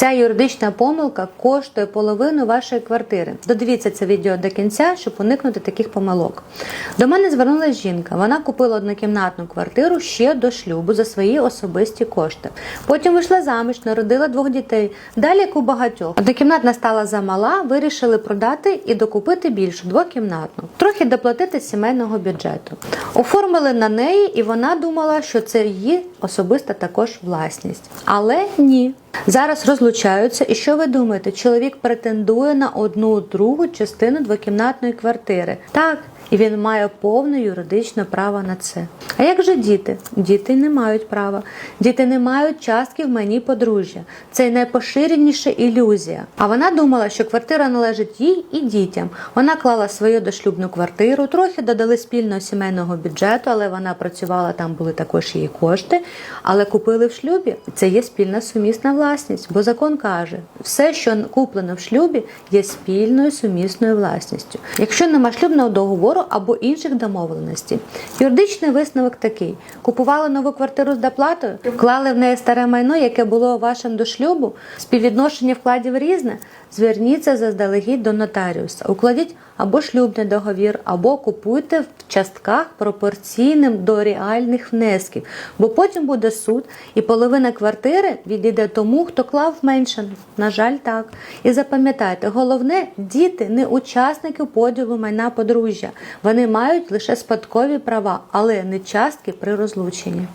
Ця юридична помилка коштує половину вашої квартири. Додивіться це відео до кінця, щоб уникнути таких помилок. До мене звернулася жінка. Вона купила однокімнатну квартиру ще до шлюбу за свої особисті кошти. Потім вийшла заміж, народила двох дітей. Далі, як у багатьох, однокімнатна стала замала, вирішили продати і докупити більшу двокімнатну, трохи доплатити сімейного бюджету. Оформили на неї, і вона думала, що це її особиста також власність. Але ні. Зараз розлучаються, і що ви думаєте? Чоловік претендує на одну другу частину двокімнатної квартири. Так, і він має повне юридичне право на це. А як же діти? Діти не мають права. Діти не мають частки в мені подружжя. Це найпоширеніша ілюзія. А вона думала, що квартира належить їй і дітям. Вона клала свою дошлюбну квартиру, трохи додали спільного сімейного бюджету, але вона працювала, там були також її кошти. Але купили в шлюбі. Це є спільна сумісна власність, бо закон каже, все, що куплено в шлюбі, є спільною сумісною власністю. Якщо нема шлюбного договору або інших домовленостей, юридичний висновок такий: купували нову квартиру з доплатою, вклали в неї старе майно, яке було вашим до шлюбу, співвідношення вкладів різне. Зверніться заздалегідь до нотаріуса, укладіть або шлюбний договір, або купуйте в частках пропорційним до реальних внесків, бо потім буде суд, і половина квартири відійде тому, хто клав менше. На жаль, так. І запам'ятайте, головне, діти не учасники поділу майна подружжя. Вони мають лише спадкові права, але не частки при розлученні.